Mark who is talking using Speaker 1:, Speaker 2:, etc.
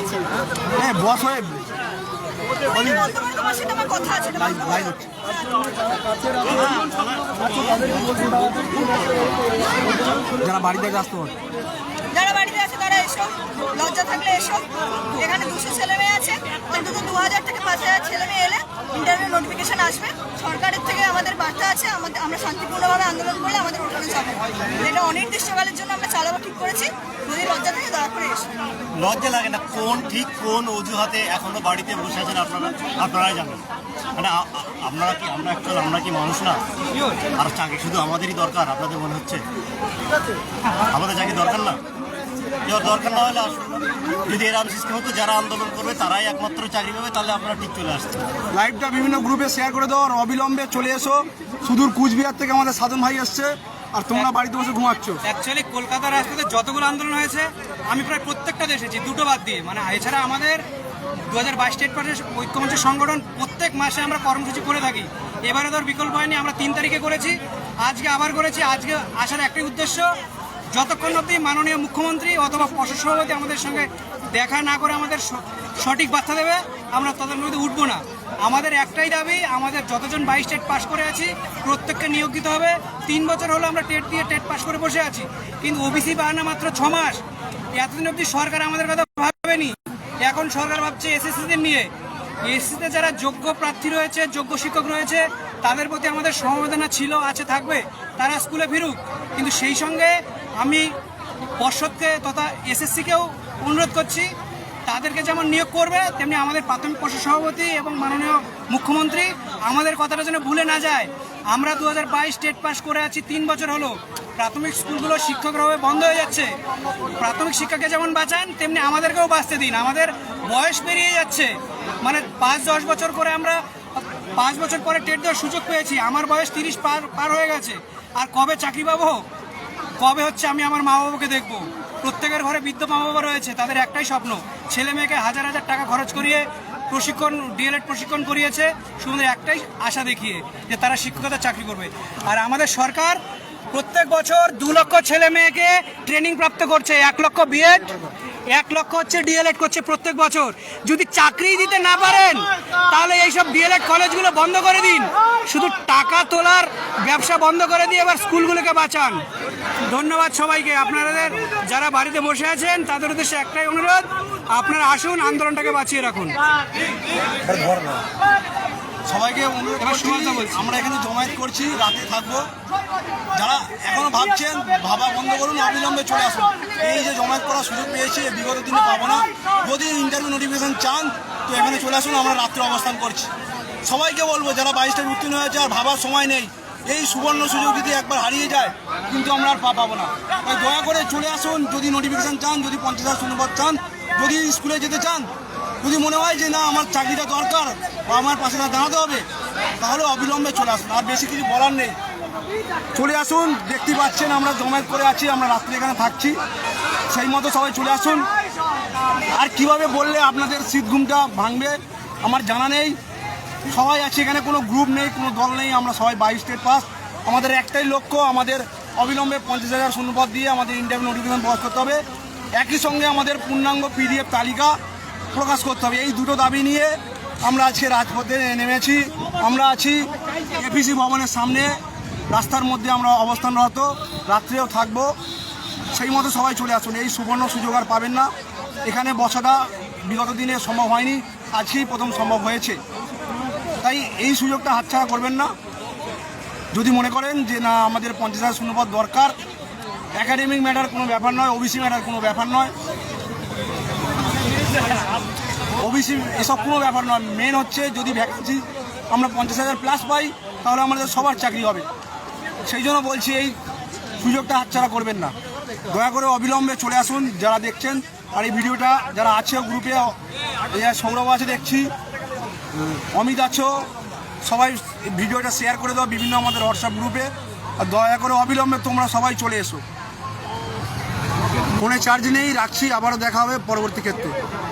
Speaker 1: আছে
Speaker 2: হ্যাঁ বস হয়ে
Speaker 1: কথা আছে পারো।
Speaker 2: হচ্ছে যারা বাড়িতে আসতে পারে।
Speaker 1: যারা বাড়িতে আছে তারা এসো। লজ্জা থাকলে এসো। এখানে দুশো ছেলে মেয়ে আছে। অন্তত দু হাজার থেকে পাঁচ হাজার ছেলে মেয়ে এলে ইন্টারভিউ নোটিফিকেশন আসবে। সরকারের থেকে আমাদের বার্তা আছে। আমাদের, আমরা শান্তিপূর্ণভাবে আন্দোলন করলে আমাদের ওঠানো যাবে। এটা অনির্দিষ্টকালের জন্য আমরা চালাবো, ঠিক করেছি। যদি লজ্জা থাকে, দয়া করে
Speaker 3: লজ্জা লাগে না। কোন, ঠিক কোন অজুহাতে এখনও বাড়িতে বসে আছেন আপনারা? আপনারাই জানেন। মানে আপনারা কি, আমরা একচুয়াল আমরা কি মানুষ না? আর চাকরি শুধু আমাদেরই দরকার, আপনাদের মনে হচ্ছে? আমাদের চাকরি দরকার না? দরকার না হলে আসুন। যদি এরকম সিস্টেম হতো যারা আন্দোলন করবে তারাই একমাত্র চাকরি পাবে তাহলে আপনারা ঠিক চলে আসতেন
Speaker 2: লাইভটা বিভিন্ন গ্রুপে শেয়ার করে দাও আর অবিলম্বে চলে এসো। সুদূর কুচবিহার থেকে আমাদের সাধন ভাই এসছে আর তোমরা বাড়িতে বসে ঘুমাচ্ছ।
Speaker 4: অ্যাকচুয়ালি কলকাতার রাস্তাতে যতগুলো আন্দোলন হয়েছে আমি প্রায় প্রত্যেকটাতে এসেছি দুটো বাদ দিয়ে। মানে এছাড়া আমাদের দু হাজার বাইশ স্টেট পার্টির ঐক্যমঞ্চের সংগঠন প্রত্যেক মাসে আমরা কর্মসূচি করে থাকি। এবারে ধর বিকল্প হয়নি আমরা তিন তারিখে করেছি। আজকে আবার করেছি আজকে আসার একটাই উদ্দেশ্য যতক্ষণ অবধি মাননীয় মুখ্যমন্ত্রী অথবা প্রশাসন সভাপতি আমাদের সঙ্গে দেখা না করে আমাদের সঠিক বার্তা দেবে, আমরা তাদের মধ্যে উঠবো না। আমাদের একটাই দাবি, আমাদের যতজন বাইশ টেট পাশ করে আছি, প্রত্যেককে নিয়োগ দিতে হবে। তিন বছর হলো আমরা টেট দিয়ে টেট পাশ করে বসে আছি। কিন্তু ওবিসি বাহানা মাত্র ছ মাস। এতদিন অবধি সরকার আমাদের কথা ভাবেনি। এখন সরকার ভাবছে এসএসসিদের নিয়ে। এসএসসিতে যারা যোগ্য প্রার্থী রয়েছে, যোগ্য শিক্ষক রয়েছে, তাদের প্রতি আমাদের সমবেদনা ছিল, আছে, থাকবে। তারা স্কুলে ফিরুক। কিন্তু সেই সঙ্গে আমি পর্ষদকে তথা এসএসসিকেও অনুরোধ করছি, তাদেরকে যেমন নিয়োগ করবে, তেমনি আমাদের প্রাথমিক পর্ষদ সভাপতি এবং মাননীয় মুখ্যমন্ত্রী আমাদের কথাটা যেন ভুলে না যায়। আমরা দু হাজার বাইশ স্টেট পাস করে আছি, তিন বছর হলো। প্রাথমিক স্কুলগুলো শিক্ষকরা হয়ে বন্ধ হয়ে যাচ্ছে। প্রাথমিক শিক্ষাকে যেমন বাঁচান, তেমনি আমাদেরকেও বাঁচতে দিন। আমাদের বয়স বেরিয়ে যাচ্ছে। মানে পাঁচ, দশ বছর করে আমরা, পাঁচ বছর পরে টেট দেওয়ার সুযোগ পেয়েছি। আমার বয়স তিরিশ পার পার হয়ে গেছে। আর কবে চাকরি পাবো কবে হচ্ছে আমি আমার মা বাবাকে দেখব। প্রত্যেকের ঘরে বৃদ্ধ মা বাবা রয়েছে, তাদের একটাই স্বপ্ন ছেলে মেয়েকে হাজার হাজার টাকা খরচ করিয়ে প্রশিক্ষণ ডিএলএড প্রশিক্ষণ করিয়েছে। শুধু একটাই আশা দেখিয়ে যে তারা শিক্ষকতার চাকরি করবে। আর আমাদের সরকার প্রত্যেক বছর দু লক্ষ ছেলে মেয়েকে ট্রেনিং প্রাপ্ত করছে। এক লক্ষ বিএড এক লক্ষ হচ্ছে ডিএলএড করছে প্রত্যেক বছর। যদি চাকরি দিতে না পারেন, তাহলে এইসব ডিএলএড কলেজগুলো বন্ধ করে দিন। শুধু টাকা তোলার ব্যবসা বন্ধ করে দিয়ে এবার স্কুলগুলোকে বাঁচান। ধন্যবাদ সবাইকে। আপনাদের যারা বাড়িতে বসে আছেন, তাদের উদ্দেশ্যে একটাই অনুরোধ আপনারা আসুন আন্দোলনটাকে বাঁচিয়ে রাখুন।
Speaker 2: সবাইকে অনুরোধ করছি। আমরা এখানে জমায়েত করছি রাতে থাকব। যারা এখনও ভাবছেন ভাবা বন্ধ করুন অবিলম্বে চলে আসুন। এই যে জমায়েত করার সুযোগ পেয়েছি বিগত দিনে পাবো না। যদি ইন্টারভিউ নোটিফিকেশন চান তো এখানে চলে আসুন আমরা রাত্রে অবস্থান করছি। সবাইকে বলব যারা বাইশটায় উত্তীর্ণ হয়েছে আর ভাবার সময় নেই এই সুবর্ণ সুযোগ যদি একবার হারিয়ে যায় কিন্তু আমরা আর পা পাবো না। তাই দয়া করে চলে আসুন যদি নোটিফিকেশন চান যদি পঞ্চাশ হাজার শূন্যপদ চান যদি স্কুলে যেতে চান, যদি মনে হয় যে না, আমার চাকরিটা দরকার বা আমার পাশে না দাঁড়াতে হবে, তাহলে অবিলম্বে চলে আসুন। আর বেশি কিছু বলার নেই। চলে আসুন, দেখতে পাচ্ছেন আমরা জমায়েত করে আছি, আমরা রাত্রে এখানে থাকছি। সেই মতো সবাই চলে আসুন। আর কীভাবে বললে আপনাদের শীত ঘুমটা ভাঙবে, আমার জানা নেই। সবাই আছে এখানে, কোনো গ্রুপ নেই, কোনো দল নেই, আমরা সবাই বাইশ স্টেট পাস। আমাদের একটাই লক্ষ্য, আমাদের অবিলম্বে পঞ্চাশ হাজার শূন্যপদ দিয়ে আমাদের ইন্টারভিউ নোটিফিকেশন প্রকাশ করতে হবে। একই সঙ্গে আমাদের পূর্ণাঙ্গ পিডিএফ তালিকা প্রকাশ করতে হবে। এই দুটো দাবি নিয়ে আমরা আজকে রাজপথে নেমেছি। আমরা আছি এপিসি ভবনের সামনে। রাস্তার মধ্যে আমরা অবস্থানরত। রাত্রেও থাকব। সেই মতো সবাই চলে আসুন। এই সুবর্ণ সুযোগ আর পাবেন না। এখানে বসাটা বিগত দিনে সম্ভব হয়নি। আজকেই প্রথম সম্ভব হয়েছে। তাই এই সুযোগটা হাতছাড়া করবেন না। যদি মনে করেন যে না, আমাদের পঞ্চাশ হাজার শূন্যপদ দরকার একাডেমিক ম্যাটার কোনো ব্যাপার নয় ওবিসি ম্যাটার কোনো ব্যাপার নয়। ওবিসি এসব কোনো ব্যাপার নয়। মেন হচ্ছে যদি ভ্যাকেন্সি আমরা পঞ্চাশ হাজার প্লাস পাই, তাহলে আমাদের সবার চাকরি হবে। সেই জন্য বলছি এই সুযোগটা হাতছাড়া করবেন না। দয়া করে অবিলম্বে চলে আসুন, যারা দেখছেন। আর এই ভিডিওটা যারা আছে গ্রুপে সৌরভ আছে দেখছি। অমিত আছো, সবাই ভিডিওটা শেয়ার করে দাও বিভিন্ন আমাদের হোয়াটসঅ্যাপ গ্রুপে আর দয়া করে অবিলম্বে তোমরা সবাই চলে এসো। ফোনে চার্জ নেই রাখছি আবারও দেখা হবে পরবর্তী ক্ষেত্রে।